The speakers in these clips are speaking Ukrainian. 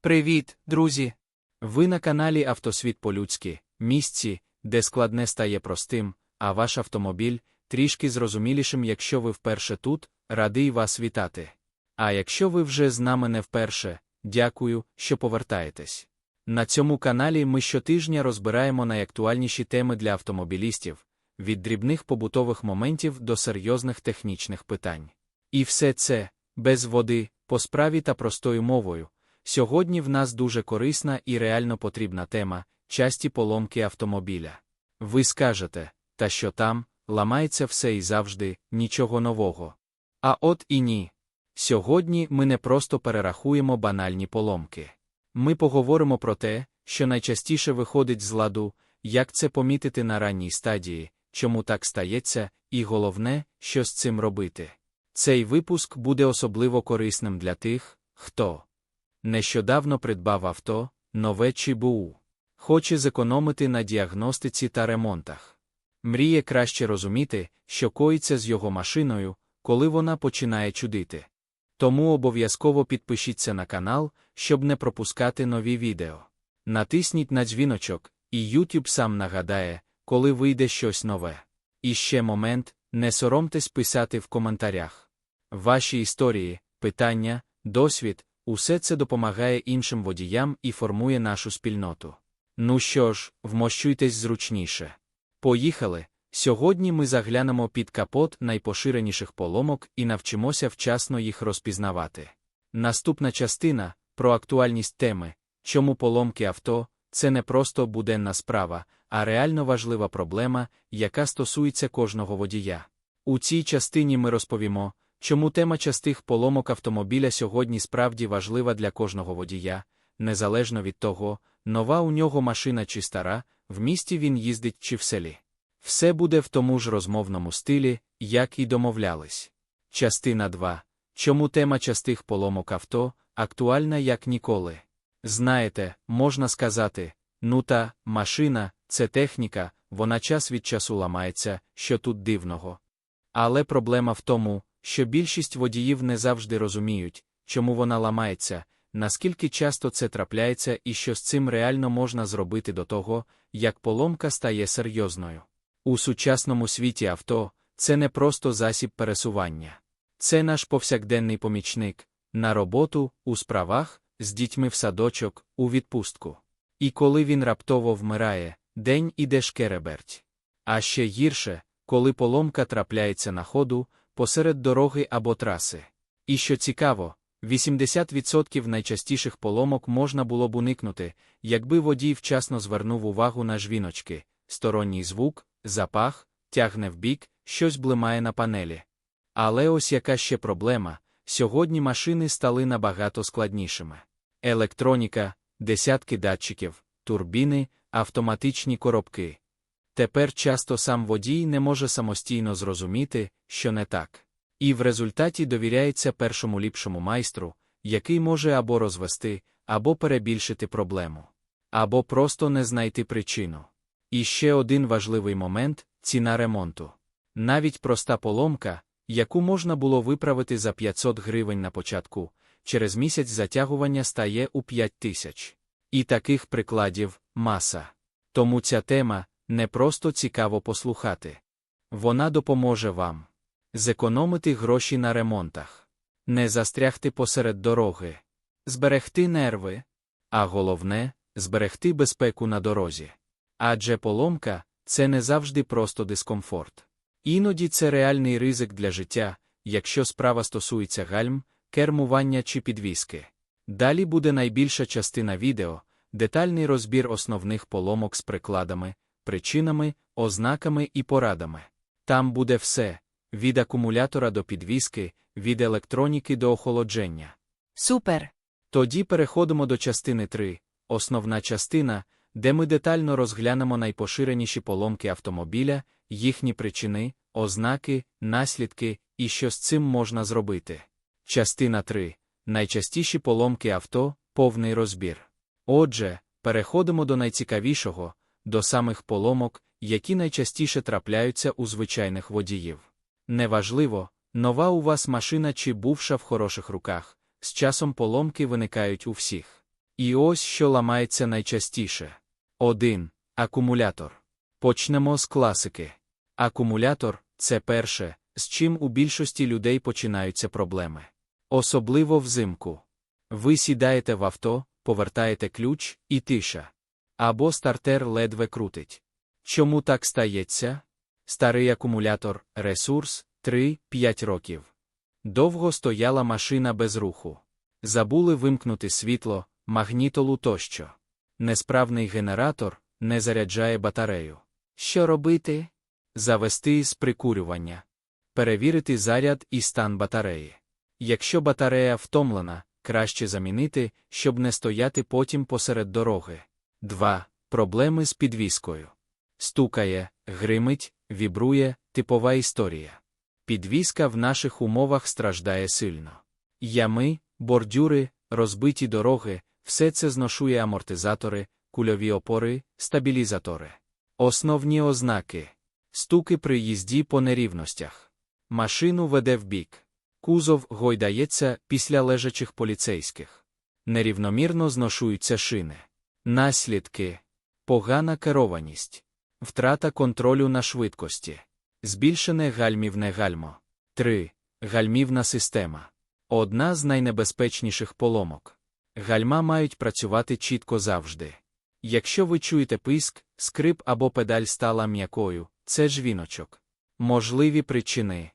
Привіт, друзі! Ви на каналі Автосвіт по-людськи, місці, де складне стає простим, а ваш автомобіль трішки зрозумілішим, якщо ви вперше тут, радий вас вітати. А якщо ви вже з нами не вперше, дякую, що повертаєтесь. На цьому каналі ми щотижня розбираємо найактуальніші теми для автомобілістів, від дрібних побутових моментів до серйозних технічних питань. І все це без води, по справі та простою мовою. Сьогодні в нас дуже корисна і реально потрібна тема часті поломки автомобіля. Ви скажете, та що там, ламається все і завжди, нічого нового. А от і ні. Сьогодні ми не просто перерахуємо банальні поломки. Ми поговоримо про те, що найчастіше виходить з ладу, як це помітити на ранній стадії, чому так стається, і головне, що з цим робити. Цей випуск буде особливо корисним для тих, хто нещодавно придбав авто, нове чи БУ, хоче зекономити на діагностиці та ремонтах. Мріє краще розуміти, що коїться з його машиною, коли вона починає чудити. Тому обов'язково підпишіться на канал, щоб не пропускати нові відео. Натисніть на дзвіночок, і YouTube сам нагадає, коли вийде щось нове. І ще момент, не соромтесь писати в коментарях. Ваші історії, питання, досвід усе це допомагає іншим водіям і формує нашу спільноту. Ну що ж, вмощуйтесь зручніше. Поїхали! Сьогодні ми заглянемо під капот найпоширеніших поломок і навчимося вчасно їх розпізнавати. Наступна частина про актуальність теми, чому поломки авто це не просто буденна справа, а реально важлива проблема, яка стосується кожного водія. У цій частині ми розповімо, чому тема частих поломок автомобіля сьогодні справді важлива для кожного водія, незалежно від того, нова у нього машина чи стара, в місті він їздить чи в селі. Все буде в тому ж розмовному стилі, як і домовлялись. Частина 2. Чому тема частих поломок авто актуальна як ніколи? Знаєте, можна сказати, ну та, машина, це техніка, вона час від часу ламається, що тут дивного. Але проблема в тому, що більшість водіїв не завжди розуміють, чому вона ламається, наскільки часто це трапляється і що з цим реально можна зробити до того, як поломка стає серйозною. У сучасному світі авто це не просто засіб пересування. Це наш повсякденний помічник на роботу, у справах, з дітьми в садочок, у відпустку. І коли він раптово вмирає, день іде шкереберть. А ще гірше, коли поломка трапляється на ходу, посеред дороги або траси. І що цікаво, 80% найчастіших поломок можна було б уникнути, якби водій вчасно звернув увагу на жвіночки, сторонній звук, запах, тягне вбік, щось блимає на панелі. Але ось яка ще проблема сьогодні машини стали набагато складнішими. Електроніка, десятки датчиків, турбіни, автоматичні коробки. Тепер часто сам водій не може самостійно зрозуміти, що не так. І в результаті довіряється першому ліпшому майстру, який може або розвести, або перебільшити проблему, або просто не знайти причину. І ще один важливий момент ціна ремонту. Навіть проста поломка, яку можна було виправити за 500 гривень на початку, через місяць затягування стає у 5 тисяч. І таких прикладів маса. Тому ця тема не просто цікаво послухати. Вона допоможе вам зекономити гроші на ремонтах, не застрягти посеред дороги, зберегти нерви, а головне зберегти безпеку на дорозі. Адже поломка це не завжди просто дискомфорт. Іноді це реальний ризик для життя, якщо справа стосується гальм, кермування чи підвіски. Далі буде найбільша частина відео, детальний розбір основних поломок з прикладами, причинами, ознаками і порадами. Там буде все від акумулятора до підвіски, від електроніки до охолодження. Супер. Тоді переходимо до частини 3, основна частина, де ми детально розглянемо найпоширеніші поломки автомобіля, їхні причини, ознаки, наслідки і що з цим можна зробити. Частина 3. Найчастіші поломки авто, повний розбір. Отже, переходимо до найцікавішого, до самих поломок, які найчастіше трапляються у звичайних водіїв. Неважливо, нова у вас машина чи бувша в хороших руках, З часом поломки виникають у всіх. І ось що ламається найчастіше. 1. Акумулятор. Почнемо з класики. Акумулятор це перше, з чим у більшості людей починаються проблеми. Особливо взимку. Ви сідаєте в авто, повертаєте ключ і тиша. Або стартер ледве крутить. Чому так стається? Старий акумулятор, ресурс 3-5 років. Довго стояла машина без руху. Забули вимкнути світло, магнітолу тощо. Несправний генератор не заряджає батарею. Що робити? Завести з прикурювання. Перевірити заряд і стан батареї. Якщо батарея втомлена, краще замінити, щоб не стояти потім посеред дороги. 2. Проблеми з підвіскою. Стукає, гримить, вібрує, типова історія. Підвіска в наших умовах страждає сильно. Ями, бордюри, розбиті дороги, все це зношує амортизатори, кульові опори, стабілізатори. Основні ознаки стуки при їзді по нерівностях. Машину веде вбік. Кузов гойдається після лежачих поліцейських. Нерівномірно зношуються шини. Наслідки погана керованість, втрата контролю на швидкості, збільшене гальмівне гальмо. 3. Гальмівна система. Одна з найнебезпечніших поломок. Гальма мають працювати чітко завжди. Якщо ви чуєте писк, скрип або педаль стала м'якою, це жвіночок. Можливі причини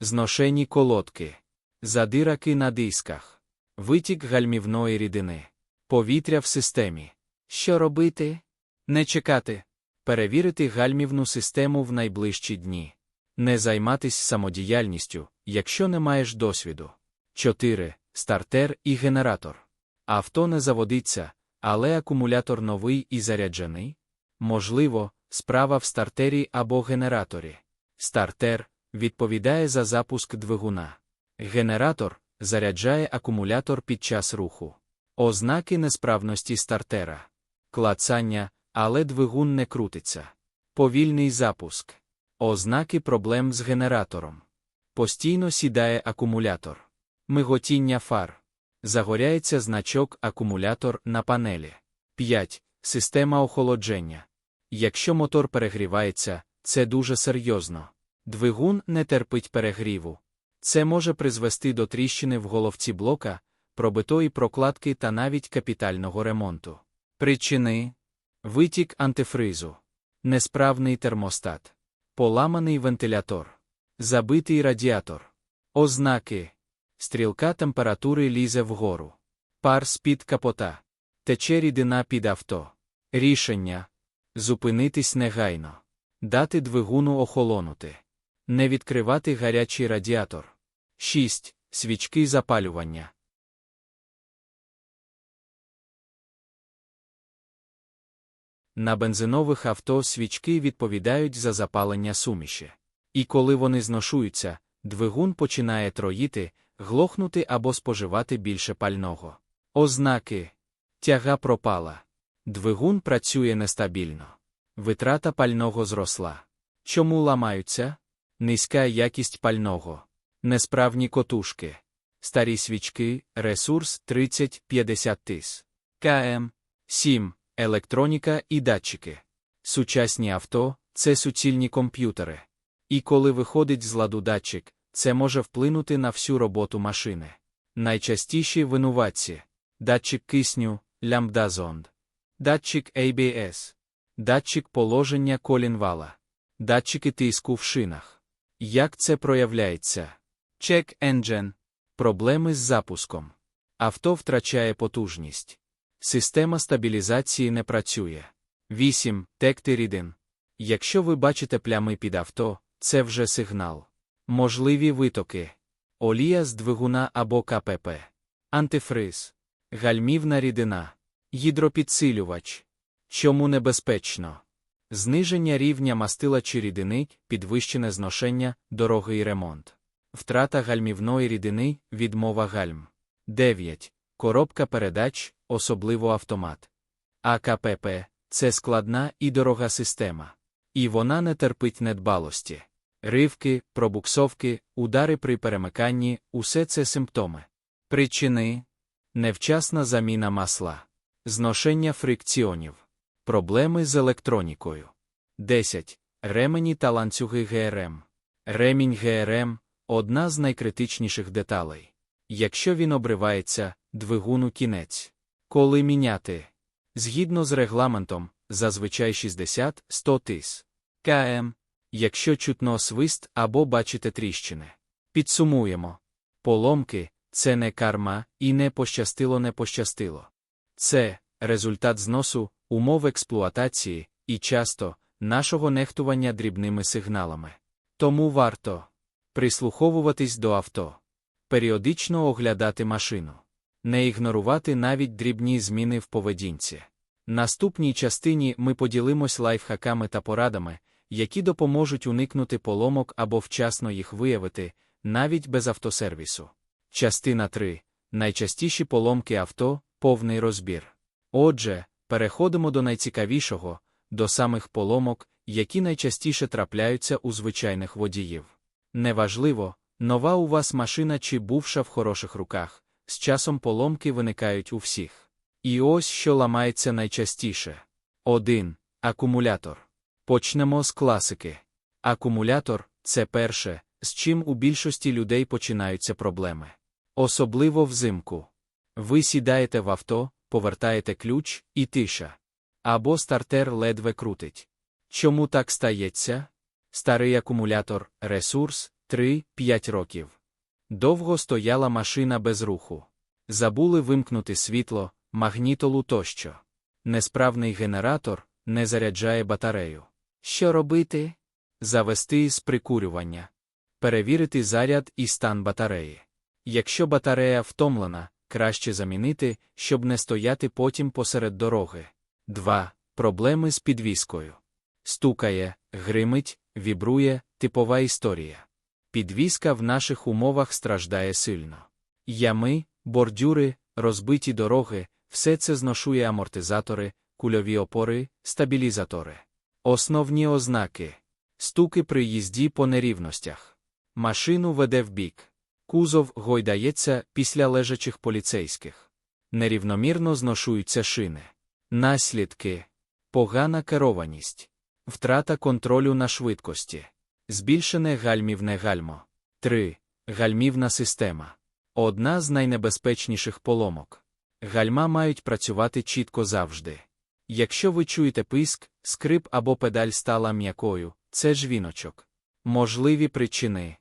зношені колодки, задираки на дисках, витік гальмівної рідини, повітря в системі. Що робити? Не чекати. Перевірити гальмівну систему в найближчі дні. Не займатись самодіяльністю, якщо не маєш досвіду. 4. Стартер і генератор. Авто не заводиться, але акумулятор новий і заряджений. Можливо, справа в стартері або генераторі. Стартер відповідає за запуск двигуна. Генератор заряджає акумулятор під час руху. Ознаки несправності стартера. Клацання, але двигун не крутиться. Повільний запуск. Ознаки проблем з генератором. Постійно сідає акумулятор. Миготіння фар. Загоряється значок акумулятор на панелі. 5. Система охолодження. Якщо мотор перегрівається, це дуже серйозно. Двигун не терпить перегріву. Це може призвести до тріщини в головці блока, пробитої прокладки та навіть капітального ремонту. Причини витік антифризу, несправний термостат, поламаний вентилятор, забитий радіатор, ознаки, стрілка температури лізе вгору, пар з-під капота, тече рідина під авто. Рішення зупинитись негайно, дати двигуну охолонути, не відкривати гарячий радіатор. 6. Свічки запалювання. На бензинових авто свічки відповідають за запалення суміші. І коли вони зношуються, двигун починає троїти, глохнути або споживати більше пального. Ознаки тяга пропала. Двигун працює нестабільно. Витрата пального зросла. Чому ламаються? Низька якість пального, несправні котушки, старі свічки, ресурс 30-50 тис. КМ 7. Електроніка і датчики. Сучасні авто це суцільні комп'ютери. І коли виходить з ладу датчик, це може вплинути на всю роботу машини. Найчастіші винуватці датчик кисню, лямбдазонд, датчик ABS, датчик положення колінвала, датчики тиску в шинах. Як це проявляється? Check engine. Проблеми з запуском. Авто втрачає потужність. Система стабілізації не працює. 8. Текти рідин. Якщо ви бачите плями під авто, це вже сигнал. Можливі витоки. Олія з двигуна або КПП. Антифриз. Гальмівна рідина. Гідропідсилювач. Чому небезпечно? Зниження рівня мастила чи рідини, підвищене зношення, дорогий ремонт. Втрата гальмівної рідини, відмова гальм. 9. Коробка передач, особливо автомат. АКПП це складна і дорога система. І вона не терпить недбалості. Ривки, пробуксовки, удари при перемиканні усе це симптоми. Причини невчасна заміна масла, зношення фрикціонів, проблеми з електронікою. 10. Ремені та ланцюги ГРМ. Ремінь ГРМ одна з найкритичніших деталей. Якщо він обривається, двигуну кінець. Коли міняти? Згідно з регламентом, зазвичай 60-100 тис. КМ. Якщо чутно свист або бачите тріщини. Підсумуємо. Поломки це не карма і не пощастило не пощастило. Це результат зносу, умов експлуатації і часто нашого нехтування дрібними сигналами. Тому варто прислуховуватись до авто, періодично оглядати машину, не ігнорувати навіть дрібні зміни в поведінці. Наступній частині ми поділимось лайфхаками та порадами, які допоможуть уникнути поломок або вчасно їх виявити, навіть без автосервісу. Частина 3. Найчастіші поломки авто повний розбір. Отже, переходимо до найцікавішого, до самих поломок, які найчастіше трапляються у звичайних водіїв. Неважливо, нова у вас машина чи бувша в хороших руках, з часом поломки виникають у всіх. І ось що ламається найчастіше. 1. Акумулятор. Почнемо з класики. Акумулятор це перше, з чим у більшості людей починаються проблеми. Особливо взимку. Ви сідаєте в авто, повертаєте ключ і тиша. Або стартер ледве крутить. Чому так стається? Старий акумулятор, ресурс 3-5 років. Довго стояла машина без руху. Забули вимкнути світло, магнітолу тощо. Несправний генератор не заряджає батарею. Що робити? Завести з прикурювання. Перевірити заряд і стан батареї. Якщо батарея втомлена, краще замінити, щоб не стояти потім посеред дороги. 2. Проблеми з підвіскою. Стукає, гримить, вібрує, типова історія. Підвіска в наших умовах страждає сильно. Ями, бордюри, розбиті дороги, все це зношує амортизатори, кульові опори, стабілізатори. Основні ознаки стуки при їзді по нерівностях. Машину веде вбік. Кузов гойдається після лежачих поліцейських. Нерівномірно зношуються шини. Наслідки погана керованість, втрата контролю на швидкості, збільшене гальмівне гальмо. 3. Гальмівна система одна з найнебезпечніших поломок. Гальма мають працювати чітко завжди. Якщо ви чуєте писк, скрип або педаль стала м'якою, це жвіночок. Можливі причини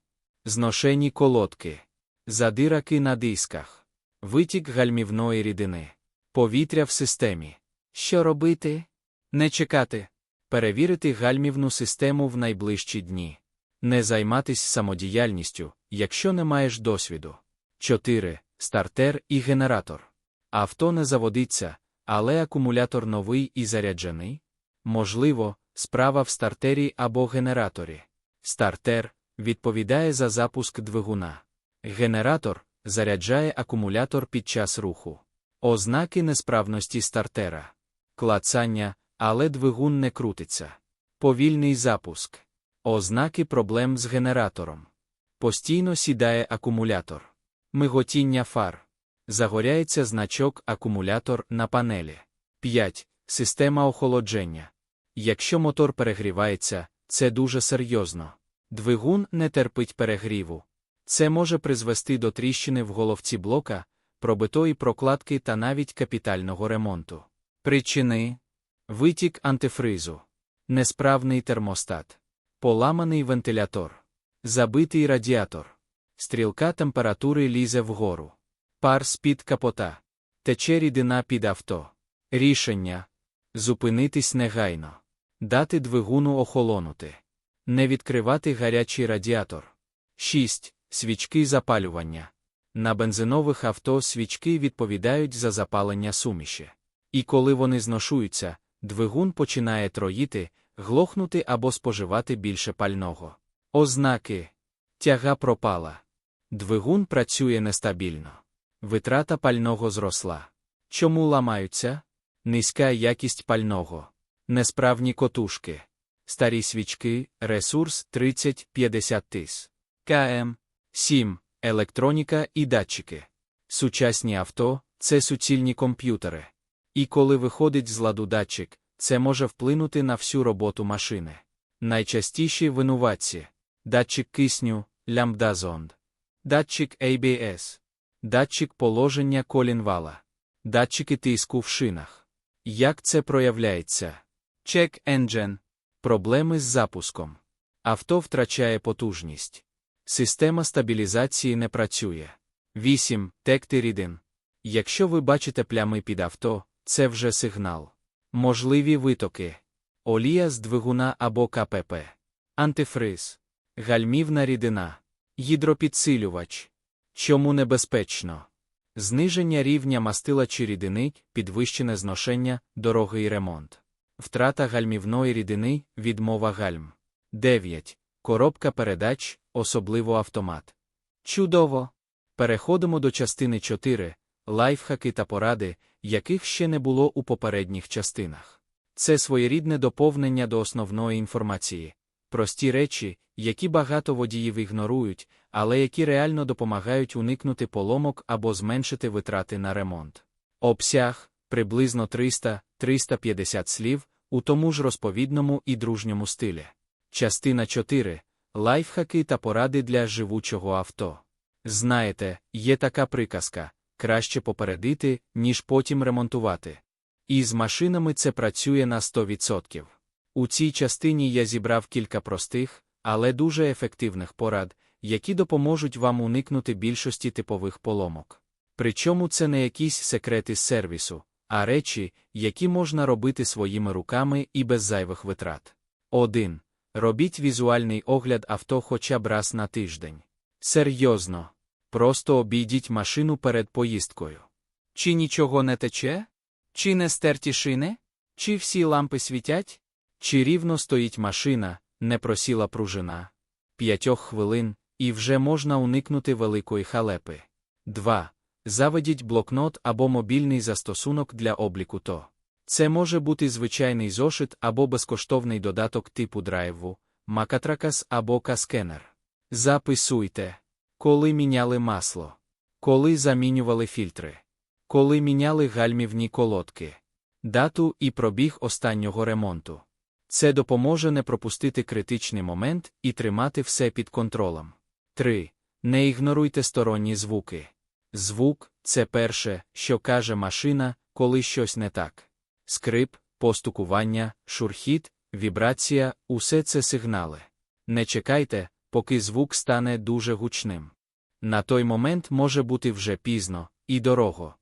зношені колодки, задираки на дисках, витік гальмівної рідини, повітря в системі. Що робити? Не чекати. Перевірити гальмівну систему в найближчі дні. Не займатись самодіяльністю, якщо не маєш досвіду. 4. Стартер і генератор. Авто не заводиться, але акумулятор новий і заряджений. Можливо, справа в стартері або генераторі. Стартер відповідає за запуск двигуна. Генератор заряджає акумулятор під час руху. Ознаки несправності стартера. Клацання, але двигун не крутиться. Повільний запуск. Ознаки проблем з генератором. Постійно сідає акумулятор. Миготіння фар. Загоряється значок акумулятор на панелі. 5. Система охолодження. Якщо мотор перегрівається, це дуже серйозно. Двигун не терпить перегріву. Це може призвести до тріщини в головці блока, пробитої прокладки та навіть капітального ремонту. Причини витік антифризу, несправний термостат, поламаний вентилятор, забитий радіатор, стрілка температури лізе вгору. Пар з-під капота. Тече рідина під авто. Рішення зупинитись негайно. Дати двигуну охолонути. Не відкривати гарячий радіатор. 6. Свічки запалювання. На бензинових авто свічки відповідають за запалення суміші. І коли вони зношуються, двигун починає троїти, глохнути або споживати більше пального. Ознаки тяга пропала. Двигун працює нестабільно. Витрата пального зросла. Чому ламаються? Низька якість пального, несправні котушки, старі свічки, ресурс 30-50 тис. КМ 7. Електроніка і датчики. Сучасні авто це суцільні комп'ютери. І коли виходить з ладу датчик, це може вплинути на всю роботу машини. Найчастіші винуватці датчик кисню, лямбдазонд, датчик ABS, датчик положення колінвала, датчики тиску в шинах. Як це проявляється? Check engine. Проблеми з запуском. Авто втрачає потужність. Система стабілізації не працює. 8. Текти рідин. Якщо ви бачите плями під авто, це вже сигнал. Можливі витоки. Олія з двигуна або КПП. Антифриз. Гальмівна рідина. Гідропідсилювач. Чому небезпечно? Зниження рівня мастила чи рідини, підвищене зношення, дорогий ремонт. Втрата гальмівної рідини, відмова гальм. 9. Коробка передач, особливо автомат. Чудово! Переходимо до частини 4. Лайфхаки та поради, яких ще не було у попередніх частинах. Це своєрідне доповнення до основної інформації. Прості речі, які багато водіїв ігнорують, але які реально допомагають уникнути поломок або зменшити витрати на ремонт. Обсяг приблизно 300-350 слів у тому ж розповідному і дружньому стилі. Частина 4. Лайфхаки та поради для живучого авто. Знаєте, є така приказка краще попередити, ніж потім ремонтувати. І з машинами це працює на 100%. У цій частині я зібрав кілька простих, але дуже ефективних порад, які допоможуть вам уникнути більшості типових поломок. Причому це не якісь секрети з сервісу, а речі, які можна робити своїми руками і без зайвих витрат. 1. Робіть візуальний огляд авто хоча б раз на тиждень. Серйозно. Просто обійдіть машину перед поїздкою. Чи нічого не тече? Чи не стерті шини? Чи всі лампи світять? Чи рівно стоїть машина, не просіла пружина? П'ятьох хвилин, і вже можна уникнути великої халепи. 2. Заведіть блокнот або мобільний застосунок для обліку то. Це може бути звичайний зошит або безкоштовний додаток типу драйву, Макатракас або Каскенер. Записуйте, коли міняли масло, коли замінювали фільтри, коли міняли гальмівні колодки, дату і пробіг останнього ремонту. Це допоможе не пропустити критичний момент і тримати все під контролем. 3. Не ігноруйте сторонні звуки. Звук це перше, що каже машина, коли щось не так. Скрип, постукування, шурхіт, вібрація усе це сигнали. Не чекайте, поки звук стане дуже гучним. На той момент може бути вже пізно і дорого.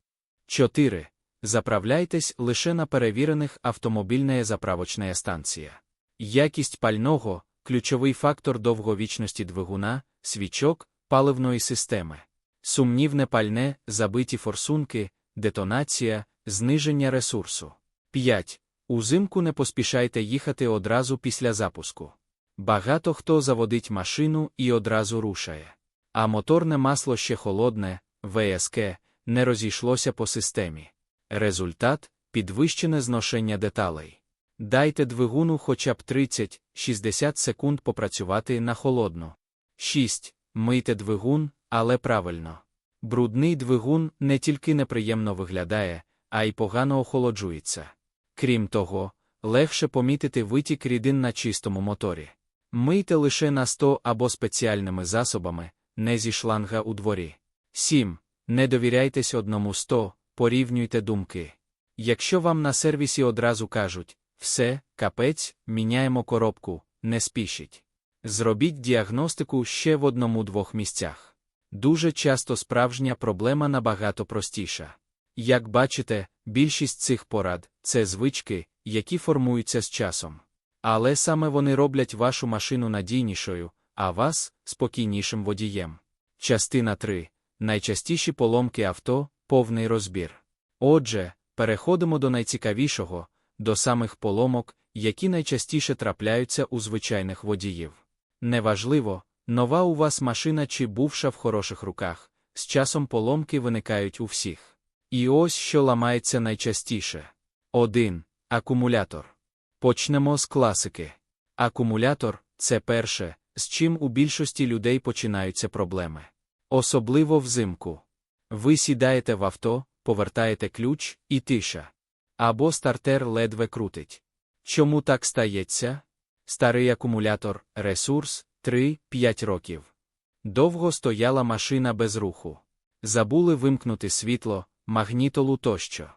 4. Заправляйтесь лише на перевірених автомобільна заправочна станція. Якість пального ключовий фактор довговічності двигуна, свічок, паливної системи. Сумнівне пальне, забиті форсунки, детонація, зниження ресурсу. 5. Узимку не поспішайте їхати одразу після запуску. Багато хто заводить машину і одразу рушає. А моторне масло ще холодне, ВСК, не розійшлося по системі. Результат підвищене зношення деталей. Дайте двигуну хоча б 30-60 секунд попрацювати на холодну. 6. Мийте двигун, але правильно. Брудний двигун не тільки неприємно виглядає, а й погано охолоджується. Крім того, легше помітити витік рідин на чистому моторі. Мийте лише на 100 або спеціальними засобами, не зі шланга у дворі. 7. Не довіряйтесь одному 100, порівнюйте думки. Якщо вам на сервісі одразу кажуть все, капець, міняємо коробку, не спішіть. Зробіть діагностику ще в одному-двох місцях. Дуже часто справжня проблема набагато простіша. Як бачите, більшість цих порад це звички, які формуються з часом. Але саме вони роблять вашу машину надійнішою, а вас спокійнішим водієм. Частина 3. Найчастіші поломки авто повний розбір. Отже, переходимо до найцікавішого, до самих поломок, які найчастіше трапляються у звичайних водіїв. Неважливо, нова у вас машина чи бувша в хороших руках, з часом поломки виникають у всіх. І ось що ламається найчастіше. 1. Акумулятор. Почнемо з класики. Акумулятор це перше, з чим у більшості людей починаються проблеми. Особливо взимку. Ви сідаєте в авто, повертаєте ключ і тиша. Або стартер ледве крутить. Чому так стається? Старий акумулятор, ресурс 3-5 років. Довго стояла машина без руху. Забули вимкнути світло, магнітолу тощо.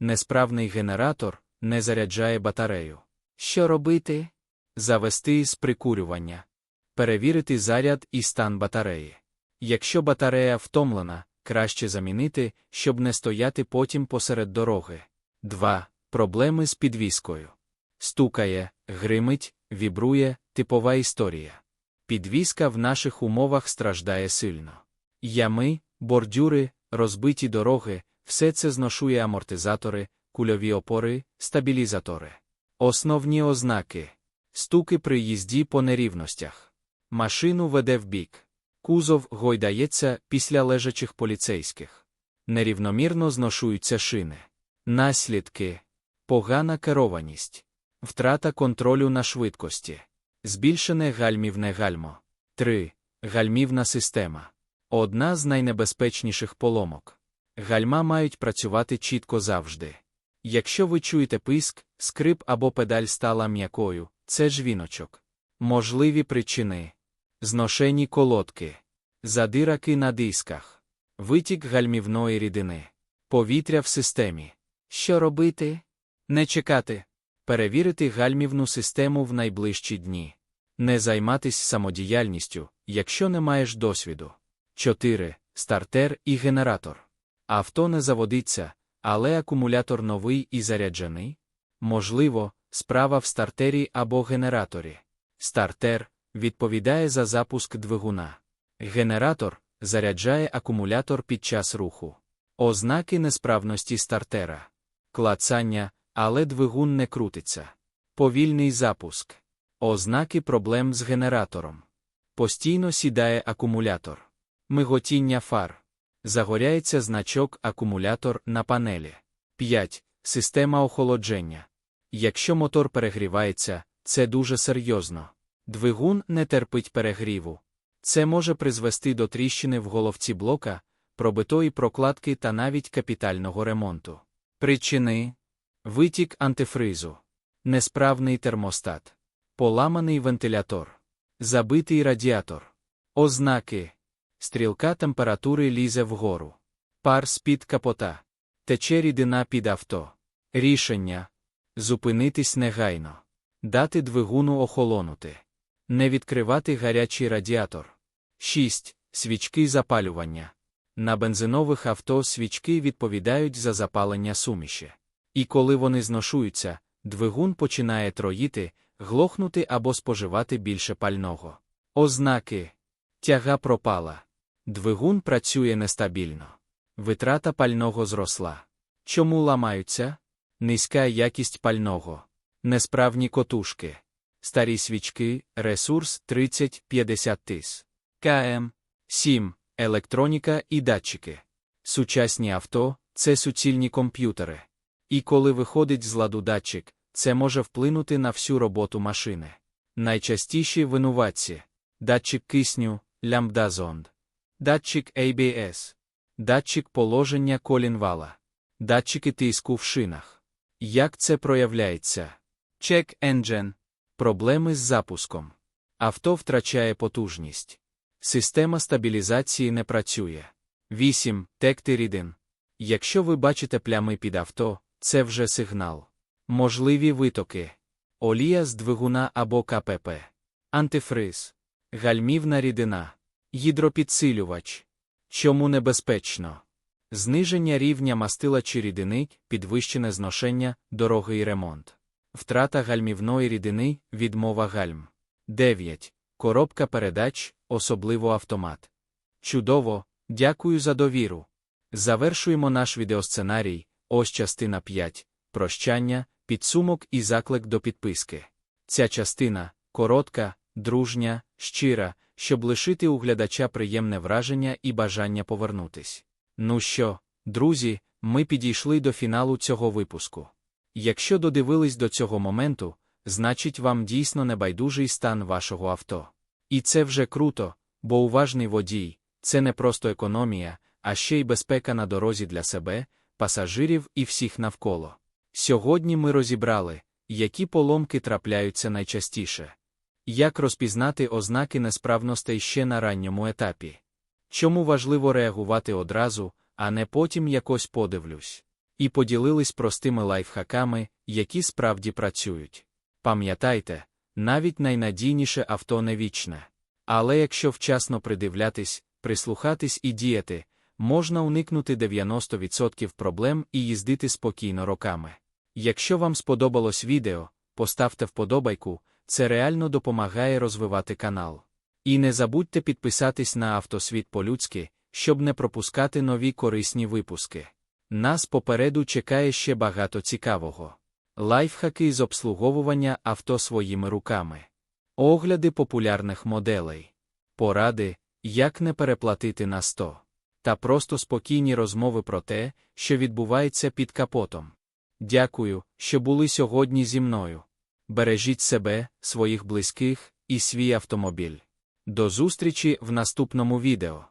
Несправний генератор не заряджає батарею. Що робити? Завести з прикурювання. Перевірити заряд і стан батареї. Якщо батарея втомлена, краще замінити, щоб не стояти потім посеред дороги. 2. Проблеми з підвіскою. Стукає, гримить, вібрує, типова історія. Підвіска в наших умовах страждає сильно. Ями, бордюри, розбиті дороги, все це зношує амортизатори, кульові опори, стабілізатори. Основні ознаки стуки при їзді по нерівностях. Машину веде вбік. Кузов гойдається після лежачих поліцейських. Нерівномірно зношуються шини. Наслідки погана керованість, втрата контролю на швидкості, збільшене гальмівне гальмо. 3. Гальмівна система. Одна з найнебезпечніших поломок. Гальма мають працювати чітко завжди. Якщо ви чуєте писк, скрип або педаль стала м'якою, це жвіночок. Можливі причини зношені колодки, задираки на дисках, витік гальмівної рідини, повітря в системі. Що робити? Не чекати. Перевірити гальмівну систему в найближчі дні. Не займатись самодіяльністю, якщо не маєш досвіду. 4. Стартер і генератор. Авто не заводиться, але акумулятор новий і заряджений. Можливо, справа в стартері або генераторі. Стартер відповідає за запуск двигуна. Генератор заряджає акумулятор під час руху. Ознаки несправності стартера. Клацання, але двигун не крутиться. Повільний запуск. Ознаки проблем з генератором. Постійно сідає акумулятор. Миготіння фар. Загоряється значок акумулятор на панелі. 5. Система охолодження. Якщо мотор перегрівається, це дуже серйозно. Двигун не терпить перегріву. Це може призвести до тріщини в головці блока, пробитої прокладки та навіть капітального ремонту. Причини. Витік антифризу, несправний термостат, поламаний вентилятор, забитий радіатор, ознаки, стрілка температури лізе вгору, пар з-під капота, тече рідина під авто. Рішення. Зупинитись негайно, дати двигуну охолонути, не відкривати гарячий радіатор. 6. Свічки запалювання. На бензинових авто свічки відповідають за запалення суміші. І коли вони зношуються, двигун починає троїти, глохнути або споживати більше пального. Ознаки тяга пропала. Двигун працює нестабільно. Витрата пального зросла. Чому ламаються? Низька якість пального, несправні котушки, старі свічки, ресурс 30-50 тис. КМ 7. Електроніка і датчики. Сучасні авто це суцільні комп'ютери. І коли виходить з ладу датчик, це може вплинути на всю роботу машини. Найчастіші винуватці датчик кисню, лямбдазонд, датчик ABS, датчик положення колінвала, датчики тиску в шинах. Як це проявляється? Check engine. Проблеми з запуском. Авто втрачає потужність. Система стабілізації не працює. 8. Текти рідин. Якщо ви бачите плями під авто, це вже сигнал. Можливі витоки. Олія з двигуна або КПП. Антифриз. Гальмівна рідина. Гідропідсилювач. Чому небезпечно? Зниження рівня мастила чи рідини, підвищене зношення, дорогий ремонт. Втрата гальмівної рідини, відмова гальм. 9. Коробка передач, особливо автомат. Чудово, дякую за довіру. Завершуємо наш відеосценарій. Ось частина 5. Прощання, підсумок і заклик до підписки. Ця частина коротка, дружня, щира, щоб лишити у глядача приємне враження і бажання повернутись. Ну що, друзі, ми підійшли до фіналу цього випуску. Якщо додивились до цього моменту, значить вам дійсно небайдужий стан вашого авто. І це вже круто, бо уважний водій це не просто економія, а ще й безпека на дорозі для себе, пасажирів і всіх навколо. Сьогодні ми розібрали, які поломки трапляються найчастіше. Як розпізнати ознаки несправностей ще на ранньому етапі? Чому важливо реагувати одразу, а не потім якось подивлюсь? І поділились простими лайфхаками, які справді працюють. Пам'ятайте, навіть найнадійніше авто не вічне. Але якщо вчасно придивлятись, прислухатись і діяти, можна уникнути 90% проблем і їздити спокійно роками. Якщо вам сподобалось відео, поставте вподобайку, це реально допомагає розвивати канал. І не забудьте підписатись на Автосвіт по-людськи, щоб не пропускати нові корисні випуски. Нас попереду чекає ще багато цікавого. Лайфхаки з обслуговування авто своїми руками, огляди популярних моделей, поради, як не переплатити на 100, та просто спокійні розмови про те, що відбувається під капотом. Дякую, що були сьогодні зі мною. Бережіть себе, своїх близьких і свій автомобіль. До зустрічі в наступному відео.